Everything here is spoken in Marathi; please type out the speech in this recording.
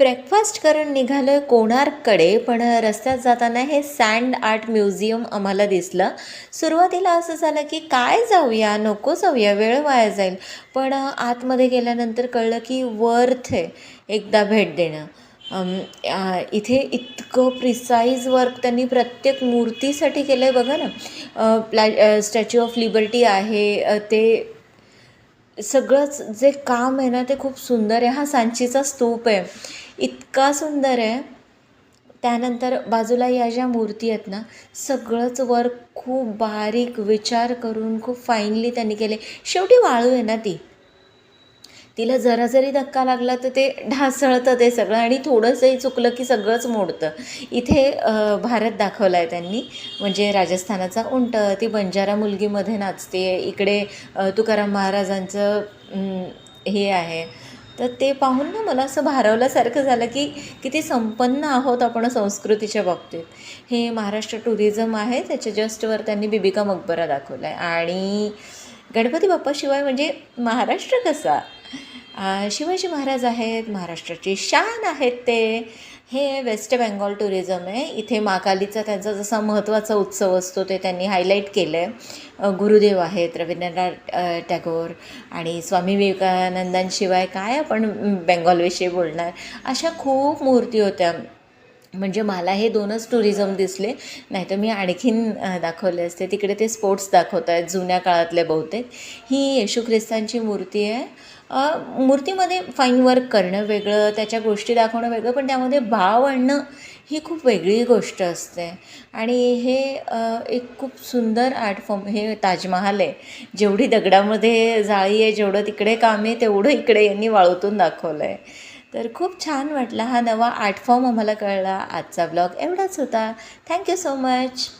ब्रेकफास्ट करून निघालं आहे कोणार्ककडे पण रस्त्यात जाताना हे सँड आर्ट म्युझियम आम्हाला दिसलं. सुरुवातीला असं झालं की काय जाऊया? नको जाऊया वेळ वाया जाईल. पण आतमध्ये गेल्यानंतर कळलं की वर्थ आहे एकदा भेट देणं. इथे इतकं प्रिसाईज वर्क त्यांनी प्रत्येक मूर्तीसाठी केलं आहे बघा ना. प्ला स्टॅच्यू ऑफ लिबर्टी आहे ते सगळंच जे काम आहे ना ते खूप सुंदर आहे. हा सांचीचा स्तूप आहे. इतका सुंदर आहे. त्यानंतर बाजूला या ज्या मूर्ती आहेत ना सगळंच वर्क खूप बारीक विचार करून खूप फाईनली त्यांनी केले. शेवटी वाळू आहे ना ती. तिला जरा जरी धक्का लागला तर ते ढासळतं ते सगळं आणि थोडंसंही चुकलं की सगळंच मोडतं. इथे भारत दाखवला आहे त्यांनी. म्हणजे राजस्थानाचा उंट ती बंजारा मुलगीमध्ये नाचते. इकडे तुकाराम महाराजांचं हे आहे. तर ते पाहून ना मला असं भारावल्यासारखं झालं की किती संपन्न आहोत आपण संस्कृतीच्या बाबतीत. हे महाराष्ट्र टुरिझम आहे त्याच्या जस्टवर त्यांनी बिबिका मकबरा दाखवला आहे आणि गणपती बाप्पाशिवाय म्हणजे महाराष्ट्र कसा? शिवाजी महाराज आहेत महाराष्ट्राची शान आहेत ते. हे वेस्ट बेंगॉल टुरिझम आहे. इथे महाकालीचा त्यांचा जसा महत्त्वाचा उत्सव असतो ते त्यांनी हायलाईट केलं आहे गुरुदेव आहेत रवींद्रनाथ टॅगोर टागोर आणि स्वामी विवेकानंदांशिवाय काय आपण बेंगॉलविषयी बोलणार? अशा खूप मूर्ती होत्या. म्हणजे मला हे दोनच टुरिझम दिसले. नाहीतर मी आणखीन दाखवले असते. तिकडे ते स्पोर्ट्स दाखवत आहेत जुन्या काळातले बहुतेक. ही येशू ख्रिस्तांची मूर्ती आहे. मूर्तीमध्ये फाईन वर्क करणं वेगळं त्याच्या गोष्टी दाखवणं वेगळं पण त्यामध्ये भाव आणणं ही खूप वेगळी गोष्ट असते. आणि हे एक खूप सुंदर आर्ट फॉर्म हे ताजमहाल आहे. जेवढी दगडामध्ये जाळी आहे जेवढं तिकडे काम आहे तेवढं इकडे यांनी वाळूतून दाखवलं आहे तर खूप छान वाटला हा नवा आर्ट फॉर्म आम्हाला कळला. आजचा ब्लॉग एवढाच होता. Thank you so much